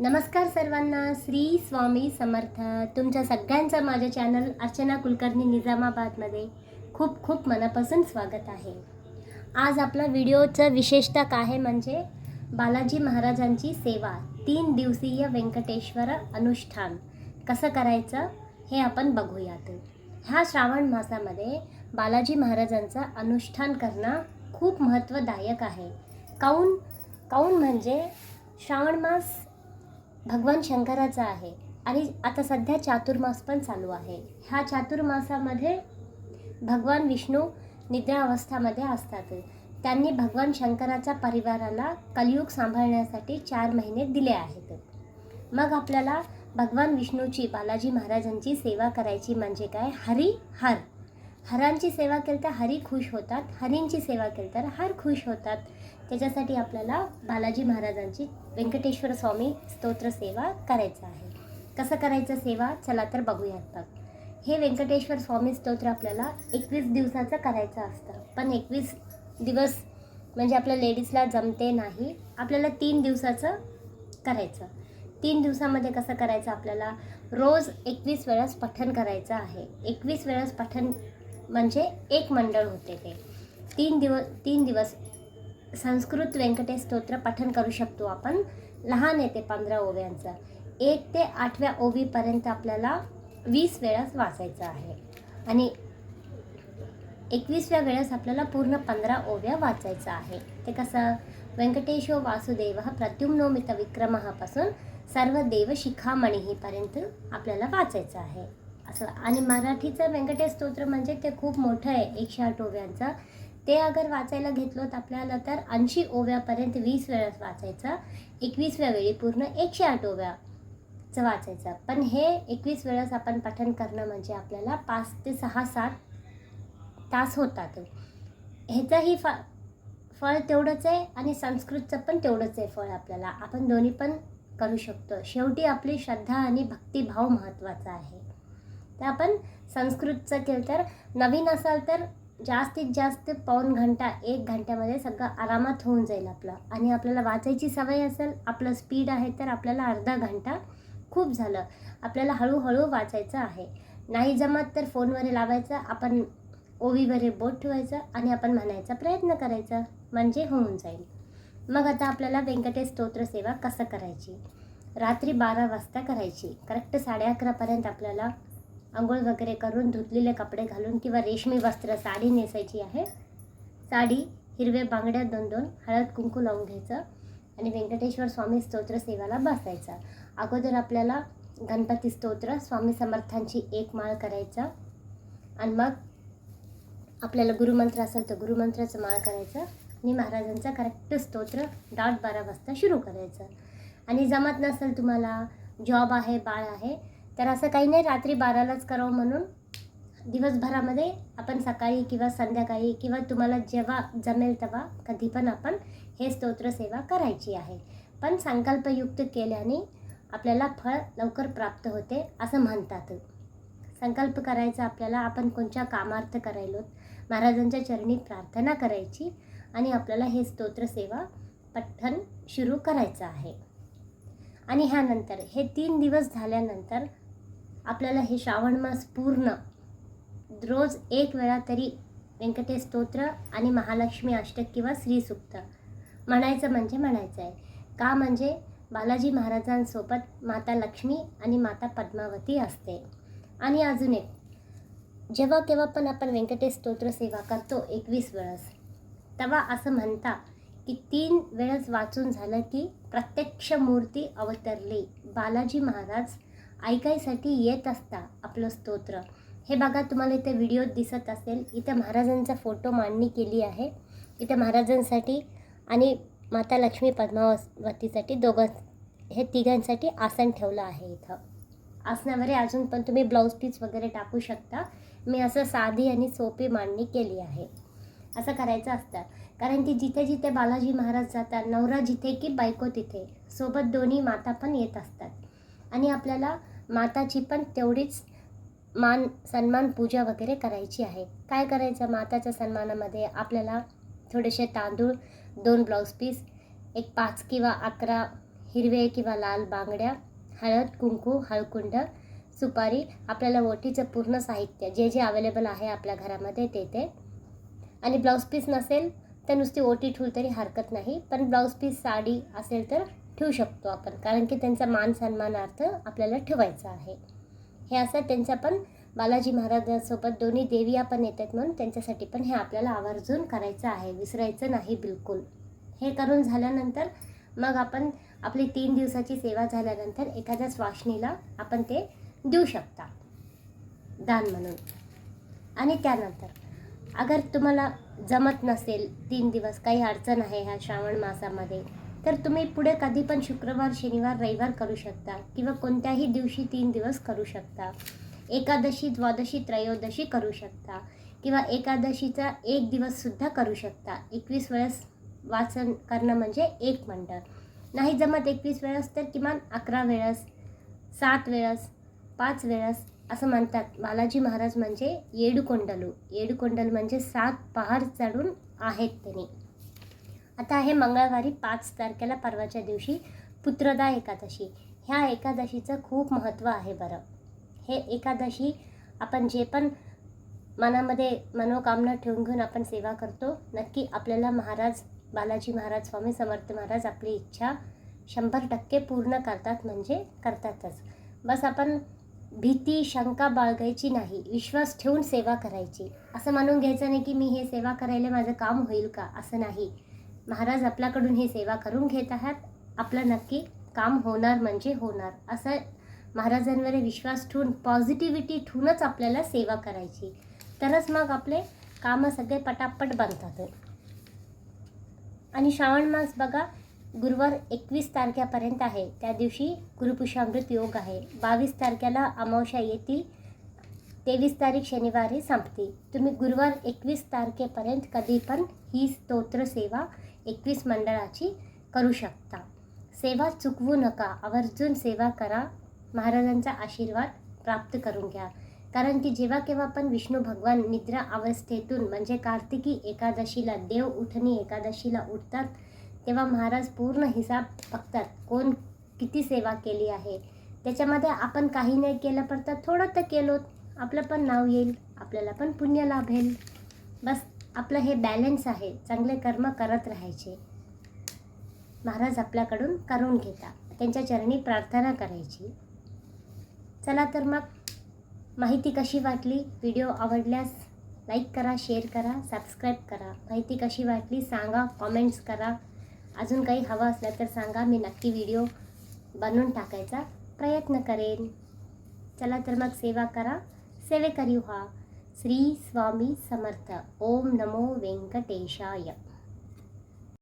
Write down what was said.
नमस्कार सर्वांना श्री स्वामी समर्थ. तुमच्या सगळ्यांचं माझ्या चॅनल अर्चना कुलकर्णी निजामाबादमध्ये खूप खूप मनापासून स्वागत आहे. आज आपला व्हिडिओचं विशेषता काय म्हणजे बालाजी महाराजांची सेवा तीन दिवसीय व्यंकटेश्वर अनुष्ठान. कसं करायचं हे आपण बघूयात. ह्या श्रावण मासामध्ये बालाजी महाराजांचं अनुष्ठान करणं खूप महत्त्वदायक आहे. काऊन काऊन म्हणजे श्रावण मास भगवान शंकराचा आहे. आणि आता सध्या चातुर्मास पण चालू आहे. ह्या चातुर्मासामध्ये भगवान विष्णू निद्रा अवस्थामध्ये असतात. त्यांनी भगवान शंकराच्या परिवाराला कलियुग सांभाळण्यासाठी चार महिने दिले आहेत. मग आपल्याला भगवान विष्णूची बालाजी महाराजांची सेवा करायची म्हणजे काय? हरी हर. हरांची सेवा केली तर हरी खुश होतात. हरींची सेवा केली तर हर खुश होतात. त्याच्यासाठी आपल्याला बालाजी महाराजांची व्यंकटेश्वर स्वामी स्तोत्र सेवा करायचं आहे. कसं करायचं सेवा? चला तर बघूयात मग हे व्यंकटेश्वर स्वामी स्तोत्र आपल्याला एकवीस दिवसाचं करायचं असतं. पण एकवीस दिवस म्हणजे आपल्या लेडीजला जमते नाही. आपल्याला तीन दिवसाचं करायचं. तीन दिवसामध्ये कसं करायचं? आपल्याला रोज एकवीस वेळास पठण करायचं आहे. एकवीस वेळास पठण म्हणजे एक मंडळ होते ते. तीन दिवस तीन दिवस संस्कृत व्यंकटेश स्तोत्र पठण करू शकतो आपण. लहान येते पंधरा ओव्यांचं. एक ते आठव्या ओवीपर्यंत आपल्याला वीस वेळास वाचायचं आहे. आणि एकवीसव्या वेळेस आपल्याला पूर्ण पंधरा ओव्या वाचायचं आहे. ते कसं? व्यंकटेशो वासुदेव प्रद्युम्नो मित सर्व देव शिखामणीपर्यंत आपल्याला वाचायचं आहे. असं. आणि मराठीचं व्यंकटेश स्तोत्र म्हणजे ते खूप मोठं आहे एकशे आठ ओव्यांचं. ते अगर वाचायला घेतलं तर आपल्याला तर ऐंशी ओव्यापर्यंत वीस वेळास वाचायचं. एकवीसव्या वेळी पूर्ण एकशे आठ ओव्याचं वाचायचं. पण हे एकवीस वेळेस आपण पठण करणं म्हणजे आपल्याला पाच ते सहा सात तास होतात. ह्याचंही फ फळ तेवढंच आहे आणि संस्कृतचं पण तेवढंच आहे फळ आपल्याला. आपण दोन्ही पण करू शकतो. शेवटी आपली श्रद्धा आणि भक्तिभाव महत्त्वाचा आहे. तर आपण संस्कृतचं केलं तर नवीन असाल तर जास्तीत जास्त पाऊण घंटा एक घंट्यामध्ये सगळं आरामात होऊन जाईल आपलं. आणि आपल्याला वाचायची सवय असेल आपलं स्पीड आहे तर आपल्याला अर्धा घंटा खूप झालं. आपल्याला हळूहळू वाचायचं आहे. नाही जमत तर फोनवर लावायचं आपण ओवीवर बोट ठेवायचं आणि आपण म्हणायचा प्रयत्न करायचा म्हणजे होऊन जाईल. मग आता आपल्याला व्यंकटेश स्तोत्र सेवा कसं करायची? रात्री बारा वाजता करायची. करेक्ट साडे अकरापर्यंत आपल्याला आंघोळ वगैरे करून धुतलेले कपडे घालून किंवा रेशमी वस्त्र साडी नेसायची आहे. साडी हिरवे बांगड्या दोन दोन हळद कुंकू लावून घ्यायचं आणि व्यंकटेश्वर स्वामी स्तोत्र सेवाला बसायचं. अगोदर आपल्याला गणपती स्तोत्र स्वामी समर्थांची एक माळ करायचा आणि मग आपल्याला गुरुमंत्र असेल तर गुरुमंत्राचं माळ करायचं आणि महाराजांचा करेक्ट स्तोत्र डॉट बारा वाजता सुरू करायचं. आणि जमत नसेल तुम्हाला जॉब आहे बाळ आहे तर असं काही नाही रात्री बारालाच करावं म्हणून दिवसभरामध्ये आपण सकाळी किंवा संध्याकाळी किंवा तुम्हाला जेव्हा जमेल तेव्हा कधी पण आपण हे स्तोत्रसेवा करायची आहे. पण संकल्पयुक्त केल्याने आपल्याला फळ लवकर प्राप्त होते असं म्हणतात. संकल्प करायचा आपल्याला आपण कोणत्या कामार्थ करायलो महाराजांच्या चरणी प्रार्थना करायची आणि आपल्याला हे स्तोत्र सेवा सुरू करायचं आहे. आणि ह्यानंतर हे तीन दिवस झाल्यानंतर आपल्याला हे श्रावण मास पूर्ण. रोज एक वेळा तरी व्यंकटेश स्तोत्र आणि महालक्ष्मी अष्टक किंवा श्रीसुक्त म्हणायचं म्हणजे म्हणायचं आहे. का म्हणजे? बालाजी महाराजांसोबत माता लक्ष्मी आणि माता पद्मावती असते. आणि अजून एक. जेव्हा केव्हा पण आपण व्यंकटेश स्तोत्र सेवा करतो एकवीस वेळेस. तेव्हा असं म्हणता की तीन वेळेस वाचून झालं की प्रत्यक्ष मूर्ती अवतरली बालाजी महाराज ऐकायसाठी येत असता आपलं स्तोत्र. हे बघा तुम्हाला इथे व्हिडिओ दिसत असेल. इथं महाराजांचा फोटो मांडणी केली आहे. इथे महाराजांसाठी आणि माता लक्ष्मी पद्मावतीसाठी दोघं हे तिघांसाठी आसन ठेवलं आहे इथं. आसनावर अजून पण तुम्ही ब्लाऊज पीस वगैरे टाकू शकता. मी असं साधी आणि सोपी मांडणी केली आहे. असं करायचं असतं. कारण की जिथे जिथे बालाजी महाराज जातात नवरा जिथे की बायको तिथे सोबत दोन्ही माता पण येत असतात. आणि आपल्याला माताची पण तेवढीच मान सन्मान पूजा वगैरे करायची आहे. काय करायचं माताच्या सन्मानामध्ये? आपल्याला थोडेसे तांदूळ दोन ब्लाऊज पीस एक पाच किंवा अकरा हिरवे किंवा लाल बांगड्या हळद कुंकू हळकुंड सुपारी आपल्याला ओटीचं पूर्ण साहित्य जे जे अवेलेबल आहे आपल्या घरामध्ये ते ते. आणि ब्लाऊज पीस नसेल तर नुसती ओटी ठेवली तरी हरकत नाही. पण ब्लाऊज पीस साडी असेल तर ठेवू शकतो आपण. कारण की त्यांचा मान सन्मानार्थ आपल्याला ठेवायचा आहे. हे असं त्यांच्या पण बालाजी महाराजांसोबत दोन्ही देविया पण येतात म्हणून त्यांच्यासाठी पण हे आपल्याला आवर्जून करायचं आहे. विसरायचं नाही बिलकुल. हे करून झाल्यानंतर मग आपण आपली तीन दिवसाची सेवा झाल्यानंतर एखाद्या स्वाशनीला आपण ते देऊ शकता. दान म्हणून. आणि त्यानंतर अगर तुम्हाला जमत नसेल तीन दिवस काही अडचण आहे ह्या श्रावण मासामध्ये तर तुम्ही पुढे कधी पण शुक्रवार शनिवार रविवार करू शकता किंवा कोणत्याही दिवशी तीन दिवस करू शकता. एकादशी द्वादशी त्रयोदशी करू शकता किंवा एकादशीचा एक दिवससुद्धा करू शकता. एकवीस वेळेस वाचन करणं म्हणजे एक मंडळ. नाही जमत एकवीस वेळेस तर किमान अकरा वेळेस सात वेळेस पाच वेळेस असं म्हणतात. बालाजी महाराज म्हणजे येडुकोंडलू. येडुकोंडल म्हणजे सात पहार चढून आहेत त्यांनी. आता आहे मंगळवारी पाच तारखेला परवाच्या दिवशी पुत्रदा एकादशी. ह्या एकादशीचं खूप महत्त्व आहे बरं. हे एकादशी आपण जे पण मनामध्ये मनोकामना ठेवून घेऊन आपण सेवा करतो नक्की आपल्याला महाराज बालाजी महाराज स्वामी समर्थ महाराज आपली इच्छा शंभर टक्के पूर्ण करतात म्हणजे करतातच. बस आपण भीती शंका बाळगायची नाही विश्वास ठेवून सेवा करायची. असं म्हणून घ्यायचं नाही की मी हे सेवा करायला माझं काम होईल का? असं नाही. महाराज आपल्याकडून ही सेवा करून घेत आहात. आपलं नक्की काम होणार म्हणजे होणार. असं महाराजांवर विश्वास ठेवून पॉझिटिव्हिटी ठेवूनच आपल्याला सेवा करायची. तरच मग आपले कामं सगळे पटापट बनतात. आणि श्रावण मास बघा गुरुवार एकवीस तारखेपर्यंत आहे. त्या दिवशी गुरुपुषामृत योग आहे. बावीस तारखेला अमावस्या येते. तेवीस तारीख शनिवारी संपते. तुम्ही गुरुवार एकवीस तारखेपर्यंत कधी पण ही स्तोत्र सेवा एकवीस मंडळाची करू शकता. सेवा चुकवू नका. आवर्जून सेवा करा. महाराजांचा आशीर्वाद प्राप्त करून घ्या. कारण की जेव्हा केव्हा पण विष्णू भगवान निद्रा अवस्थेतून म्हणजे कार्तिकी एकादशीला देव उठणी एकादशीला उठतात तेव्हा महाराज पूर्ण हिसाब बघतात कोण किती सेवा केली आहे. त्याच्यामध्ये आपण काही नाही केलं पण तर थोडं तर केलो आपलं पण नाव येईल. आपल्याला पण पुण्य लाभेल. बस. आपलं हे बॅलन्स आहे. चांगले कर्म करत राहायचे. महाराज आपल्याकडून करून घेता त्यांच्या चरणी प्रार्थना करायची. चला तर मग. माहिती कशी वाटली? व्हिडिओ आवडल्यास लाईक करा शेअर करा सबस्क्राईब करा. माहिती कशी वाटली सांगा कॉमेंट्स करा. अजून काही हवं असलं तर सांगा. मी नक्की व्हिडिओ बनवून टाकायचा प्रयत्न करेन. चला तर मग सेवा करा. सेवेकरी व्हा. श्रीस्वामी समर्थ ॐ नमो वेङ्कटेशाय।